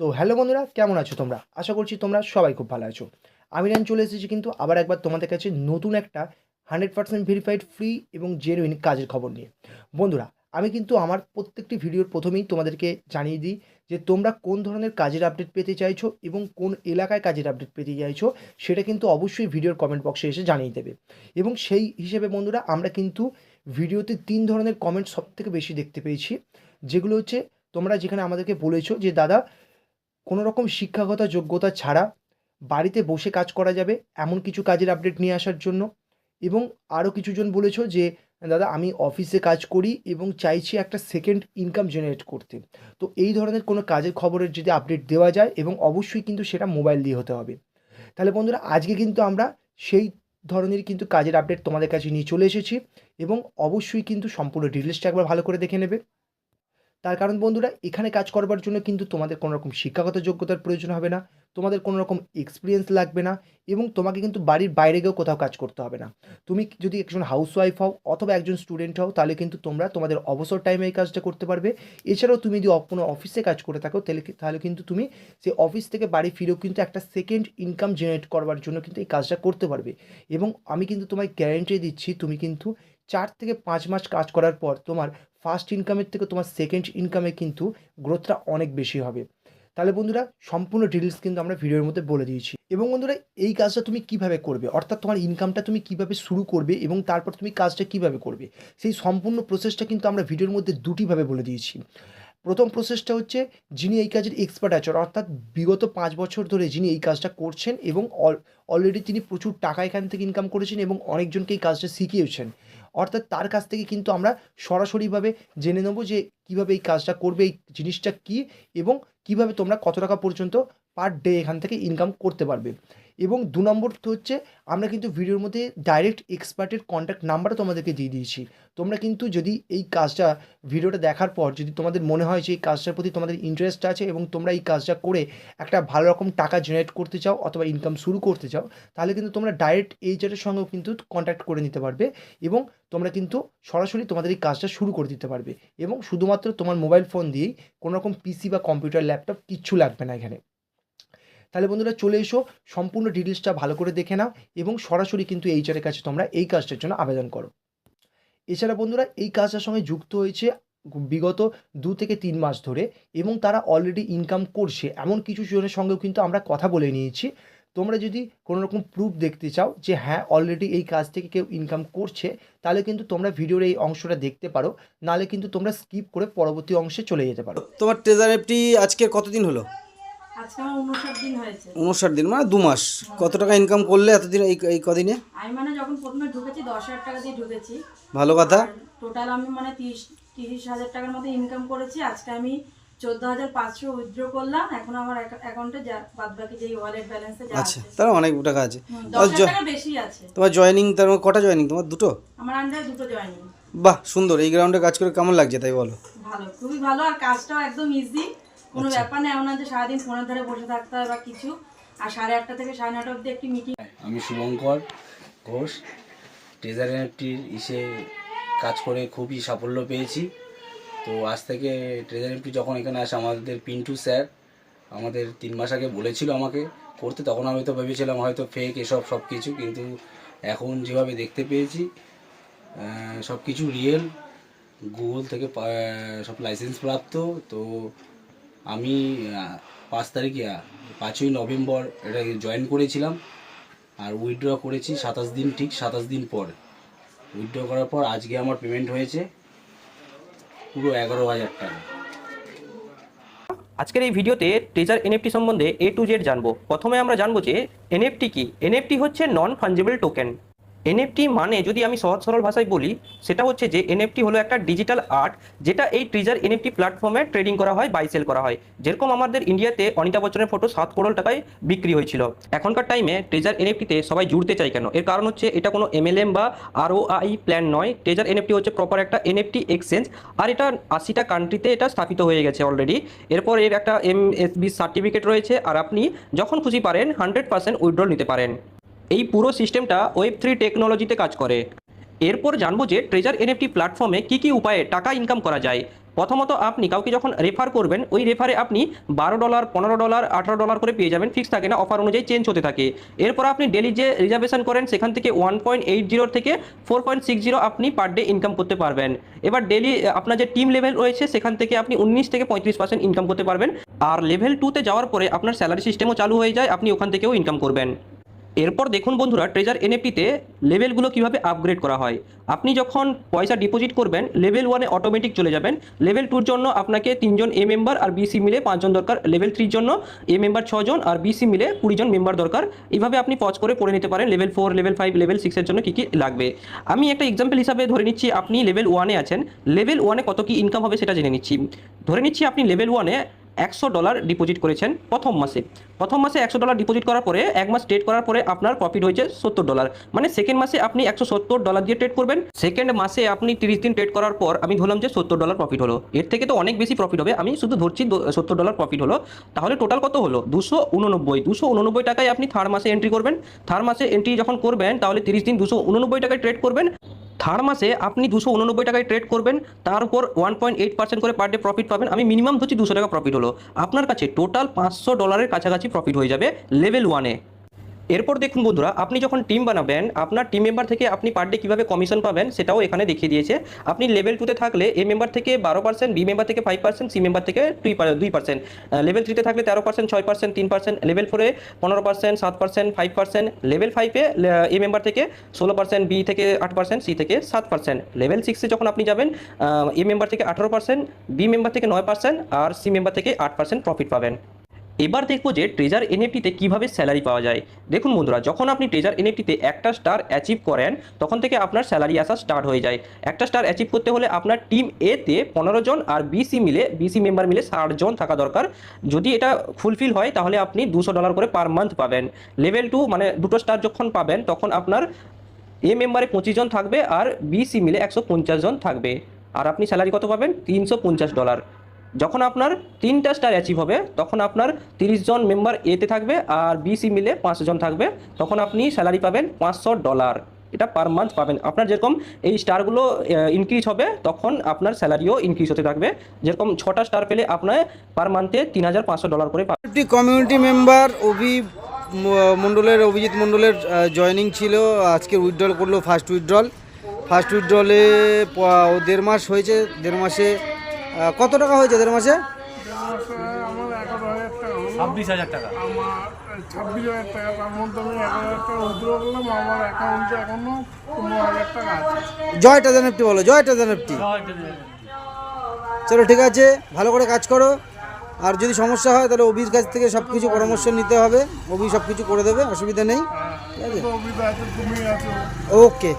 তো হ্যালো বন্ধুরা, কেমন আছো তোমরা? আশা করছি তোমরা সবাই খুব ভালো আছো। আমি রান চলে এসেছি কিন্তু আবার একবার তোমাদের কাছে নতুন একটা হান্ড্রেড পার্সেন্ট ভেরিফাইড ফ্রি এবং জেনুইন কাজের খবর নিয়ে। বন্ধুরা, আমি কিন্তু আমার প্রত্যেকটি ভিডিওর প্রথমেই তোমাদেরকে জানিয়ে দিই যে তোমরা কোন ধরনের কাজের আপডেট পেতে চাইছো এবং কোন এলাকায় কাজের আপডেট পেতে চাইছো, সেটা কিন্তু অবশ্যই ভিডিওর কমেন্ট বক্সে এসে জানিয়ে দেবে। এবং সেই হিসেবে বন্ধুরা, আমরা কিন্তু ভিডিওতে তিন ধরনের কমেন্ট সব থেকে বেশি দেখতে পেয়েছি। যেগুলো হচ্ছে, তোমরা যেখানে আমাদেরকে বলেছ যে, দাদা কোনো রকম শিক্ষাগত যোগ্যতা ছাড়া বাড়িতে বসে কাজ করা যাবে এমন কিছু কাজের আপডেট নিয়ে আসার জন্য। এবং আরও কিছুজন বলেছ যে, দাদা, আমি অফিসে কাজ করি এবং চাইছি একটা সেকেন্ড ইনকাম জেনারেট করতে। তো এই ধরনের কোনো কাজের খবরের যদি আপডেট দেওয়া যায় এবং অবশ্যই কিন্তু সেটা মোবাইল দিয়ে হতে হবে। তাহলে বন্ধুরা, আজকে কিন্তু আমরা সেই ধরনের কিন্তু কাজের আপডেট তোমাদের কাছে নিয়ে চলে এসেছি এবং অবশ্যই কিন্তু সম্পূর্ণ ডিটেলসটা একবার ভালো করে দেখে নেবে। তার কারণ বন্ধুরা, এখানে কাজ করবার জন্য কিন্তু তোমাদের কোনো রকম শিক্ষাগত যোগ্যতার প্রয়োজন হবে না, তোমাদের কোনো রকম এক্সপিরিয়েন্স লাগবে না এবং তোমাকে কিন্তু বাড়ির বাইরে গিয়েও কোথাও কাজ করতে হবে না। তুমি যদি একজন হাউসওয়াইফ হও অথবা একজন স্টুডেন্ট হও, তাহলে কিন্তু তোমরা তোমাদের অবসর টাইমে এই কাজটা করতে পারবে। এছাড়াও তুমি যদি কোনো অফিসে কাজ করে থাকো, তাহলে তাহলে কিন্তু তুমি সেই অফিস থেকে বাড়ি ফিরেও কিন্তু একটা সেকেন্ড ইনকাম জেনারেট করবার জন্য কিন্তু এই কাজটা করতে পারবে। এবং আমি কিন্তু তোমায় গ্যারেন্টি দিচ্ছি, তুমি কিন্তু চার থেকে পাঁচ মাস কাজ করার পর তোমার ফার্স্ট ইনকামের থেকে তোমার সেকেন্ড ইনকামে কিন্তু গ্রোথটা অনেক বেশি হবে। তাহলে বন্ধুরা, সম্পূর্ণ ডিটেলস কিন্তু আমরা ভিডিওর মধ্যে বলে দিয়েছি। এবং বন্ধুরা, এই কাজটা তুমি কীভাবে করবে? অর্থাৎ তোমার ইনকামটা তুমি কীভাবে শুরু করবে এবং তারপর তুমি কাজটা কীভাবে করবে? সেই সম্পূর্ণ প্রসেসটা কিন্তু আমরা ভিডিওর মধ্যে দুটিভাবে বলে দিয়েছি। প্রথম প্রসেসটা হচ্ছে, যিনি এই কাজের এক্সপার্ট আছেন, অর্থাৎ বিগত পাঁচ বছর ধরে যিনি এই কাজটা করছেন এবং অলরেডি তিনি প্রচুর টাকা এখান থেকে ইনকাম করেছেন এবং অনেকজনকে এই কাজটা শিখিয়েছেন। অর্থাৎ তার কাছ থেকে কিন্তু আমরা সরাসরিভাবে জেনে নেব যে কীভাবে এই কাজটা করবে, এই জিনিসটা কী এবং কীভাবে তোমরা কত টাকা পর্যন্ত পার ডে এখান থেকে ইনকাম করতে পারবে। এবং দু নম্বর হচ্ছে, আমরা কিন্তু ভিডিওর মধ্যে ডাইরেক্ট এক্সপার্টের কন্ট্যাক্ট নাম্বারও তোমাদেরকে দিয়ে দিয়েছি। তোমরা কিন্তু যদি এই কাজটা ভিডিওটা দেখার পর যদি তোমাদের মনে হয় যে এই কাজটার প্রতি তোমাদের ইন্টারেস্ট আছে এবং তোমরা এই কাজটা করে একটা ভালো রকম টাকা জেনারেট করতে চাও অথবা ইনকাম শুরু করতে চাও, তাহলে কিন্তু তোমরা ডাইরেক্ট এইচআরের সঙ্গেও কিন্তু কন্ট্যাক্ট করে নিতে পারবে এবং তোমরা কিন্তু সরাসরি তোমাদের এই কাজটা শুরু করে দিতে পারবে। এবং শুধুমাত্র তোমার মোবাইল ফোন দিয়েই কোনো রকম পিসি বা কম্পিউটার ল্যাপটপ কিচ্ছু লাগবে না এখানে। তাহলে বন্ধুরা চলে এসো, সম্পূর্ণ ডিটেলসটা ভালো করে দেখে নাও এবং সরাসরি কিন্তু এইচআরের কাছে তোমরা এই কাজটার জন্য আবেদন করো। এছাড়া বন্ধুরা এই কাজটার সঙ্গে যুক্ত হয়েছে বিগত দু থেকে তিন মাস ধরে এবং তারা অলরেডি ইনকাম করছে। এমন কিছু জনের সঙ্গেও কিন্তু আমরা কথা বলে নিয়েছি। তোমরা যদি কোনো রকম প্রুফ দেখতে চাও যে হ্যাঁ অলরেডি এই কাজ থেকে কেউ ইনকাম করছে, তাহলে কিন্তু তোমরা ভিডিওর এই অংশটা দেখতে পারো। নাহলে কিন্তু তোমরা স্কিপ করে পরবর্তী অংশে চলে যেতে পারো। তোমার ট্রেজার অ্যাপটি আজকে কতদিন হলো? উনষাট দিন মানে দু মাস। কত টাকা ইনকাম করলে এতদিন এই এই কদিনে? আমি মানে যখন প্রথমে ঢুকেছি দশ হাজার টাকা দিয়ে ঢুকেছি। ভালো কথা। টোটাল আমি মানে তিরিশ তিরিশ হাজার টাকার মতো ইনকাম করেছি। আজকে আমি চোদ্দ হাজার পাঁচশো উইথড্র করলাম। এখন আমার অ্যাকাউন্টে যা বাদ বাকি যে ওয়ালেট ব্যালেন্সে যা আচ্ছা তার অনেক টাকা আছে। বেশি আছে। তোমার জয়েনিং তার কটা জয়েনিং তোমার দুটো? আমার আন্ডারে দুটো জয়েনিং বাহ সুন্দর। এই গ্রাউন্ডে কাজ করে কেমন লাগছে তাই বলো? ভালো খুবই ভালো। আর কাজটাও একদম ইজি কোনো আচ্ছা। ব্যাপার নেই এমন না যে সারাদিন ফোনের ধারে বসে থাকতে হয় বা কিছু। আর সাড়ে আটটা থেকে সাড়ে নটা অবধি একটি মিটিং আমি শুভঙ্কর ঘোষ ট্রেজার এনএফটির ইসে কাজ করে খুবই সাফল্য পেয়েছি। তো আজ থেকে ট্রেজার এনএফটি যখন এখানে আসে আমাদের পিন্টু স্যার আমাদের তিন মাস আগে বলেছিল আমাকে করতে তখন আমি তো ভেবেছিলাম হয়তো ফেক এসব সব কিছু কিন্তু এখন যেভাবে দেখতে পেয়েছি সব কিছু রিয়েল গুগল থেকে সব লাইসেন্স প্রাপ্ত তো আমি পাঁচ তারিখে পাঁচই নভেম্বর এটা জয়েন করেছিলাম। আর উইথড্র করেছি সাতাশ দিন, ঠিক সাতাশ দিন পর। উইথড্র করার পর আজকে আমার পেমেন্ট হয়েছে পুরো এগারো হাজার টাকা। আজকের এই ভিডিওতে ট্রেজার এনএফটি সম্বন্ধে এ টু জেড জানব। প্রথমে আমরা জানব যে এনএফটি কি? এনএফটি হচ্ছে নন ফাঞ্জেবল টোকেন এনএফটি মানে যদি আমি সহজ সরল ভাষায় বলি, সেটা হচ্ছে যে এনএফটি হলো একটা ডিজিটাল আর্ট যেটা এই ট্রেজার এনএফটি প্ল্যাটফর্মে ট্রেডিং করা হয় বাই সেল করা হয়। যেরকম আমাদের ইন্ডিয়াতে অনিতা বচ্চনের ফটো সাত করোড় টাকায় বিক্রি হয়েছিল। এখনকার টাইমে ট্রেজার এনএফটিতে সবাই জুড়তে চায় কেন? এর কারণ হচ্ছে এটা কোনো এমএলএম বা আরওআই প্ল্যান নয়। ট্রেজার এনএফটি হচ্ছে প্রপার একটা এনএফটি এক্সচেঞ্জ আর এটা আশিটা কান্ট্রিতে এটা স্থাপিত হয়ে গেছে অলরেডি এরপর এর একটা এমএসবি সার্টিফিকেট রয়েছে, আর আপনি যখন খুশি পারেন হান্ড্রেড পার্সেন্ট উইথড্রল নিতে পারেন। এই পুরো সিস্টেমটা ওয়েব থ্রি টেকনোলজিতে কাজ করে। এরপর জানব যে ট্রেজার এনএফটি প্ল্যাটফর্মে কী কী উপায়ে টাকা ইনকাম করা যায়। প্রথমত আপনি কাউকে যখন রেফার করবেন, ওই রেফারে আপনি বারো ডলার পনেরো ডলার আঠারো ডলার করে পেয়ে যাবেন ফিক্স থাকে না অফার অনুযায়ী চেঞ্জ হতে থাকে। এরপর আপনি ডেলি যে রিজার্ভেশন করেন, সেখান থেকে ওয়ান পয়েন্ট এইট জিরোর থেকে ফোর পয়েন্ট সিক্স জিরো আপনি পার ডে ইনকাম করতে পারবেন। এবার ডেলি আপনার যে টিম লেভেল রয়েছে, সেখান থেকে আপনি উনিশ থেকে পঁয়ত্রিশ পার্সেন্ট ইনকাম করতে পারবেন। আর লেভেল টুতে যাওয়ার পরে আপনার স্যালারি সিস্টেমও চালু হয়ে যায়, আপনি ওখান থেকেও ইনকাম করবেন। এরপর দেখুন বন্ধুরা ট্রেজার এনএফটিতে লেভেলগুলো কীভাবে আপগ্রেড করা হয়। আপনি যখন পয়সা ডিপোজিট করবেন লেভেল ওয়ানে অটোমেটিক চলে যাবেন। লেভেল টুর জন্য আপনাকে তিনজন এ মেম্বার আর বিসি মিলে পাঁচজন দরকার। লেভেল থ্রির জন্য এ মেম্বার ছজন আর বিসি মিলে কুড়িজন মেম্বার দরকার। এইভাবে আপনি পজ করে পড়ে নিতে পারেন। Level four level five level সিক্সের জন্য কী কী লাগবে। আমি একটা এক্সাম্পল হিসাবে ধরে নিচ্ছি, আপনি লেভেল ওয়ানে আছেন। লেভেল ওয়ানে কত কি ইনকাম হবে সেটা জেনে নিচ্ছি। ধরে নিচ্ছি আপনি লেভেল ওয়ানে একশো ডলার ডিপোজিট করেছেন প্রথম মাসে। প্রথম মাসে একশো ডলার ডিপোজিট করার পরে, এক মাস ট্রেড করার পরে আপনার প্রফিট হয়েছে সত্তর ডলার। মানে সেকেন্ড মাসে আপনি একশো সত্তর ডলার দিয়ে ট্রেড করবেন সেকেন্ড মাসে আপনি তিরিশ দিন ট্রেড করার পর আমি ধরলাম যে সত্তর ডলার প্রফিট হলো। এর থেকে তো অনেক বেশি প্রফিট হবে, আমি শুধু ধরছি সত্তর ডলার প্রফিট হলো। তাহলে টোটাল কত হলো? দুশো উননব্বই। দুশো উননব্বই টাকায় আপনি থার্ড মাসে এন্ট্রি করবেন। থার্ড মাসে এন্ট্রি যখন করবেন, তাহলে তিরিশ দিন দুশো উননব্বই টাকায় ট্রেড করবেন। থার্ড মাসে আপনি দুশো উননব্বই টাকায় ট্রেড করবেন, তার উপর ওয়ান পয়েন্ট এইট পার্সেন্ট করে পার ডে প্রফিট পাবেন। আমি মিনিমাম ধরছি দুশো টাকা প্রফিট হলো। আপনার কাছে টোটাল পাঁচশো ডলারের কাছাকাছি প্রফিট হয়ে যাবে লেভেল ওয়ানে এরপর দেখুন বন্ধুরা, আপনি যখন টিম বানাবেন, আপনার টিম মেম্বার থেকে আপনি পার ডে কীভাবে কমিশন পাবেন সেটাও এখানে দেখিয়ে দিয়েছে। আপনি লেভেল টুতে থাকলে এ মেম্বার থেকে বারো পার্সেন্ট বি মেম্বার থেকে ফাইভ পার্সেন্ট সি মেম্বার থেকে দুই দুই পার্সেন্ট লেভেল থ্রিতে থাকলে তেরো পার্সেন্ট ছয় পার্সেন্ট তিন পার্সেন্ট লেভেল ফোরে পনেরো পার্সেন্ট সাত পার্সেন্ট ফাইভ পার্সেন্ট লেভেল ফাইভে এ মেম্বার থেকে ষোলো পার্সেন্ট বি থেকে আট পার্সেন্ট সি থেকে সাত পার্সেন্ট লেভেল সিক্সে যখন আপনি যাবেন এ মেম্বার থেকে আঠারো পার্সেন্ট বি মেম্বার থেকে নয় পার্সেন্ট আর সি মেম্বার থেকে আট পার্সেন্ট প্রফিট পাবেন। এবার দেখব যে ট্রেজার এনএফটিতে কীভাবে স্যালারি পাওয়া যায়। দেখুন বন্ধুরা, যখন আপনি ট্রেজার এনএফটিতে একটা স্টার অ্যাচিভ করেন, তখন থেকে আপনার স্যালারি আসা স্টার্ট হয়ে যায়। একটা স্টার অ্যাচিভ করতে হলে আপনার টিম এতে পনেরো জন আর বিসি মিলে বিসি মেম্বার মিলে ষাট জন থাকা দরকার। যদি এটা ফুলফিল হয়, তাহলে আপনি দুশো ডলার করে পার মান্থ পাবেন। লেভেল টু মানে দুটো স্টার যখন পাবেন, তখন আপনার এ মেম্বারে পঁচিশ জন থাকবে আর বিসি মিলে একশো পঞ্চাশ জন থাকবে। আর আপনি স্যালারি কত পাবেন? তিনশো পঞ্চাশ ডলার যখন আপনার তিনটা স্টার অ্যাচিভ হবে, তখন আপনার তিরিশ জন মেম্বার এতে থাকবে আর বিসি মিলে পাঁচশো জন থাকবে। তখন আপনি স্যালারি পাবেন পাঁচশো ডলার এটা পার মান্থ পাবেন। আপনার যেরকম এই স্টারগুলো ইনক্রিজ হবে, তখন আপনার স্যালারিও ইনক্রিজ হতে থাকবে। যেরকম ছটা স্টার পেলে আপনার পার মান্থে তিন হাজার পাঁচশো ডলার করে পাবেন। কমিউনিটি মেম্বার অভি মণ্ডলের, অভিজিৎ মণ্ডলের জয়নিং ছিল। আজকে উইথড্রল করল ফার্স্ট উইথড্রল ফার্স্ট উইথড্রলে দেড় মাস হয়েছে। দেড় মাসে কত টাকা হয়েছে দেড় মাসে? আমার এগারো হাজার টাকা হলো। ছাব্বিশ হাজার টাকা। ছাব্বিশ হাজার টাকা তার মধ্যে আমি এগারো হাজার টাকা উদ্র করলাম আমার অ্যাকাউন্টে এখনও পনেরো হাজার টাকা আছে জয় টাজান এফটি বলো জয় টাজান এফটি চলো ঠিক আছে ভালো করে কাজ করো। আর যদি সমস্যা হয় তাহলে অভির কাছ থেকে সব কিছু পরামর্শ নিতে হবে। অভি সব কিছু করে দেবে অসুবিধা নেই। আছে? ওকে